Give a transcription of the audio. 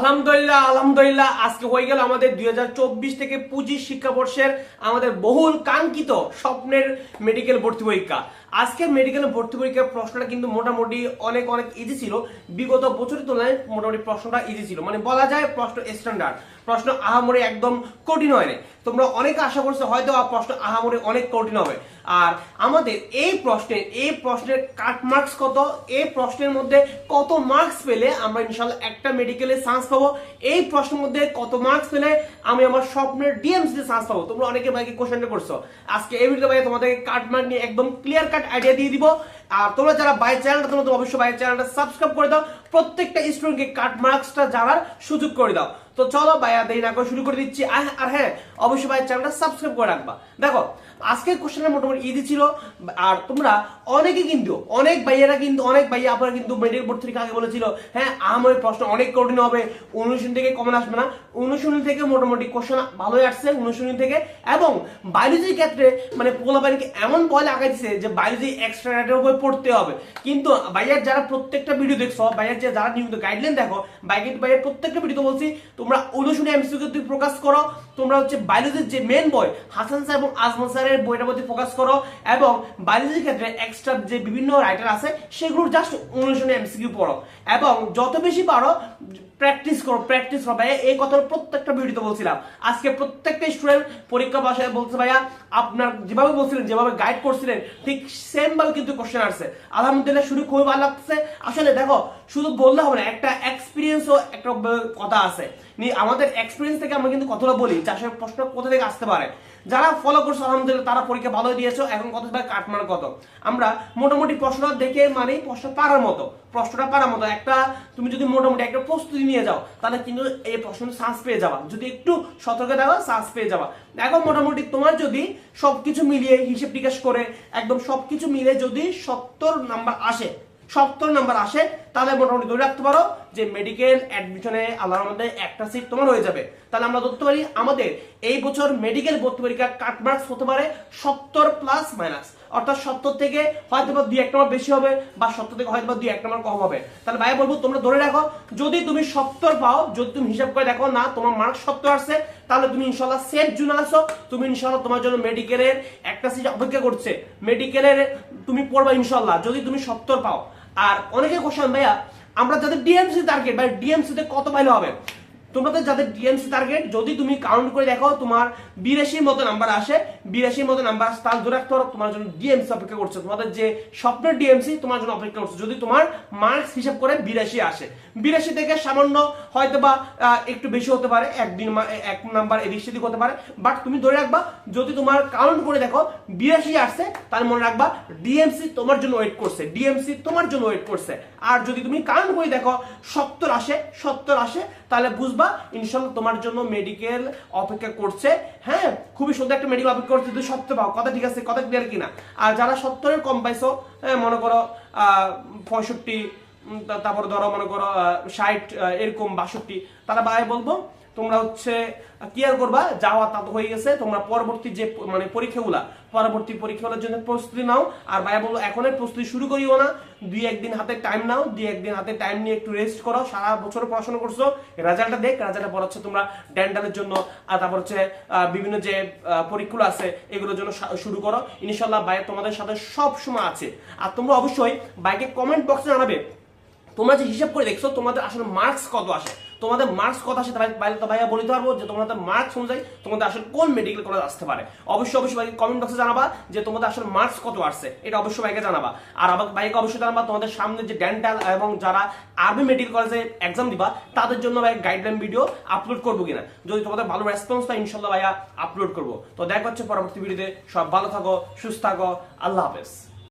আলহামদুলিল্লাহ আলহামদুলিল্লাহ, আজকে হয়ে গেল আমাদের দুই হাজার চব্বিশ থেকে পঁচিশ শিক্ষাবর্ষের আমাদের বহুল কাঙ্ক্ষিত স্বপ্নের মেডিকেল ভর্তি পরীক্ষা। আজকের মেডিকেল ভর্তি পরীক্ষার প্রশ্নটা কিন্তু মোটামুটি অনেক অনেক ইজি ছিল। বিগত বছরের তুলনায় মোটামুটি প্রশ্নটা ইজি ছিল। মানে বলা যায় প্রশ্ন স্ট্যান্ডার্ড প্রশ্ন আহামরি একদম কঠিন হয় না তোমরা অনেক আশা করছ হয়তো প্রশ্ন আহামরি অনেক কঠিন হবে। আর আমাদের এই প্রশ্নের এই প্রশ্নের কাট মার্কস কত? এই প্রশ্নের মধ্যে কত মার্কস পেলে আমরা ইনশাল্লাহ একটা মেডিকেলে চান্স পাবো? এই প্রশ্নের মধ্যে কত মার্কস পেলে আমি আমার স্বপ্নের ডিএমসি তে চান্স পাবো? তোমরা অনেকে ভাইকে কোশ্চেনটা করছ। আজকে এই ভিডিও ভাই তোমাদেরকে কাট মার্ক নিয়ে একদম ক্লিয়ার আইডিয়া দিয়ে দিব। আর তোমরা যারা বাই চ্যানেলটা তোমরা অবশ্যই বাই চ্যানেলটা সাবস্ক্রাইব করে দাও। প্রত্যেকটা স্টুডেন্টকে কাট মার্কসটা জানার সুযোগ করে দাও। তো চলো ভাইয়া দেরি না করে শুরু করে দিচ্ছি। আর আর হ্যাঁ অবশ্যই ভাই চ্যানেলটা সাবস্ক্রাইব করে রাখবা। দেখো, আজকের কোশ্চেনটা মোটামুটি ইজি ছিল, আর তোমরা অনেকে কিন্তু, অনেক ভাইয়েরা কিন্তু, অনেক ভাইয়া আপনারা কিন্তু মেডিকেল বোর্ড থেকে আগে বলেছিল হ্যাঁ আমার প্রশ্ন অনেক কঠিন হবে, অনুশীলন থেকে কমন আসবে না। অনুশীলন থেকে মোটামুটি কোশ্চেন ভালোই আসছে, অনুশীলন থেকে। এবং বায়োলজির ক্ষেত্রে মানে পোলাপানিকে এমন বল আগাইছে যে বায়োলজি এক্সট্রা উপর পড়তে হবে। কিন্তু ভাইয়ার যারা প্রত্যেকটা ভিডিও দেখছ, ভাইয়ার যারা নিয়মিত গাইডলাইন দেখো বাইকেট ভাইয়ের প্রত্যেকটা ভিডিও বলছি তোমরা অনুশীলনে এমসিউর দিকে প্রকাশ করো। তোমরা হচ্ছে বায়োলজির যে মেন বই হাসান স্যার এবং আজমান স্যারের বইটার প্রতি ফোকাস করো এবং বায়োলজির ক্ষেত্রে এক্সট্রা যে বিভিন্ন রাইটার আছে, সেগুলোর জাস্ট অনুশীলনে এমসিকিউ পড়ো। এবং যত বেশি পারো প্র্যাকটিস করো প্র্যাকটিস করো ভাইয়া। এই কথা প্রত্যেকটা ভিডিওতে বলছিলাম। আজকে প্রত্যেকটা স্টুডেন্ট পরীক্ষা বাসায় বলছে ভাইয়া, আপনার যেভাবে বলছিলেন, যেভাবে গাইড করছিলেন, ঠিক সেম ভাবে কিন্তু কোশ্চেন আসছে। আলহামদুলিল্লাহ শুরু খুবই ভালো লাগছে আসলে দেখো, শুধু বললে হবে না, একটা এক্সপিরিয়েন্সও একটা কথা আছে। আমাদের এক্সপিরিয়েন্স থেকে আমরা কিন্তু কতটা বলি চাষের প্রশ্ন কোথা থেকে আসতে পারে। যারা ফলো করছ, আলহামদুলিল্লাহ, তারা পরীক্ষা ভালো দিয়েছ, এখন কত ভাই কাটমার কত। আমরা মোটামুটি প্রশ্ন দেখে মানে প্রশ্ন পারার মতো, প্রশ্নটা পারার মতো। একটা, তুমি যদি মোটামুটি একটা প্রস্তুতি নিয়ে যাও, তাহলে কিন্তু এই প্রশ্ন চান্স পেয়ে যাবা। যদি একটু সতর্ক থাকো চান্স পেয়ে যাবা। এখন মোটামুটি তোমার যদি সবকিছু মিলিয়ে হিসেব টিকাশ করে, একদম সবকিছু মিলে যদি সত্তর নাম্বার আসে, সত্তর নাম্বার আসে তাহলে মোটামুটি ধরে রাখতে পারো যে মেডিকেল অ্যাডমিশনে আল্লাহর মধ্যে একটা সিট তোমার হয়ে যাবে। তাহলে আমরা ধরতে পারি আমাদের এই বছর মেডিকেল ভর্তি পরীক্ষা কাট মার্কস হতে পারে সত্তর প্লাস মাইনাস অর্থাৎ সত্তর থেকে হয়তো বা দুই এক নম্বর বেশি হবে বা সত্তর থেকে হয়তো বা দুই এক নম্বর কম হবে। তাহলে ভাই বলব, তোমরা ধরে রাখো, যদি তুমি সত্তর পাও, যদি তুমি হিসাব করে দেখো না তোমার মার্ক সত্তর আসছে, তাহলে তুমি ইনশাল্লাহ সেফ জুন আসো তুমি ইনশাল্লাহ তোমার জন্য মেডিকেলের একটা সিট অপেক্ষা করছে। মেডিকেলের তুমি পড়বা ইনশাল্লাহ যদি তুমি সত্তর পাও আর অনেকে কোশ্চেন ভাইয়া আমরা যাদের ডিএমসি টার্গেট ভাই ডিএমসি তে কত ভালো হবে? তোমাদের যাদের ডিএমসি টার্গেট যদি তুমি কাউন্ট করে দেখো, তোমার বিরাশির মতো নাম্বার আসে, বিরাশির মতো নাম্বার আসে, তাহলে ধরে রাখতে তোমার জন্য ডিএমসি অপেক্ষা করছে। তোমাদের যে স্বপ্নের ডিএমসি তোমার জন্য অপেক্ষা করছে। যদি তোমার মার্কস হিসাব করে বিরাশি আসে। বিরাশি থেকে সামান্য হয়তো বা একটু বেশি হতে পারে একদিন এক নাম্বার এদিক সেদিক হতে পারে। বাট তুমি ধরে রাখবা, যদি তোমার কাউন্ট করে দেখো, বিরাশি আসছে তাহলে মনে রাখবা ডিএমসি তোমার জন্য ওয়েট করছে। ডিএমসি তোমার জন্য ওয়েট করছে। আর যদি তুমি কাউন্ট করে দেখো, সত্তর আসে সত্তর আসে, তাহলে বুঝবা ইনশাল্লাহ তোমার জন্য মেডিকেল অপেক্ষা করছে। হ্যাঁ খুবই সুন্দর একটা মেডিকেল অপেক্ষা করছে। যদি সত্য পাও কথা ঠিক আছে কথা ক্লিয়ার কিনা। আর যারা সত্তরের কম পাইছো হ্যাঁ, মনে করো পঁয়ষট্টি তারপরে ধরো মনে করো ষাট এরকম বাষট্টি তারা বাই বলব তোমরা হচ্ছে, কি আর করবা? যাওয়া তা তো হয়ে গেছে। তোমরা পরবর্তী যে মানে পরীক্ষাগুলা, পরবর্তী পরীক্ষাগুলোর জন্য প্রস্তুতি নাও। আর ভাইয়া বলব এখনই প্রস্তুতি শুরু করিও না। দুই একদিন হাতে টাইম নাও। দুই একদিন হাতে টাইম নিয়ে একটু রেস্ট করো। সারা বছর পড়াশোনা করছ। রেজাল্টটা দেখ। রেজাল্টটা পর হচ্ছে তোমরা ডেন্টালের জন্য। আর তারপর হচ্ছে বিভিন্ন যে পরীক্ষাগুলো আছে, এগুলোর জন্য শুরু করো। ইনশাল্লাহ ভাইয়া তোমাদের সাথে সব সময় আছে। আর তোমরা অবশ্যই বাইকে কমেন্ট বক্সে জানাবে। তোমরা যে হিসাব করে দেখছ, তোমাদের আসলে মার্কস কত আসে? তোমাদের মার্কস কত আসে বাইরে তো ভাইয়া বলতে পারব যে তোমাদের মার্কস অনুযায়ী তোমাদের আসলে কোন মেডিকেল কলেজ আসতে পারে। অবশ্যই অবশ্যই ভাইকে কমেন্ট বক্সে জানাবা যে তোমাদের আসলে মার্কস কত আসছে। এটা অবশ্যই ভাইকে জানাবা। আর আবার ভাইকে অবশ্যই জানাবা, তোমাদের সামনে যে ডেন্টাল এবং যারা আর্মি মেডিকেল কলেজে এক্সাম দিবা, তাদের জন্য ভাই গাইডলাইন ভিডিও আপলোড করব কিনা। যদি তোমাদের ভালো রেসপন্স পাই ইনশাল্লাহ ভাইয়া আপলোড করব। তো দেখা হচ্ছে পরবর্তী ভিডিওতে সব ভালো থাকো, সুস্থ থাকো, আল্লাহ হাফেজ।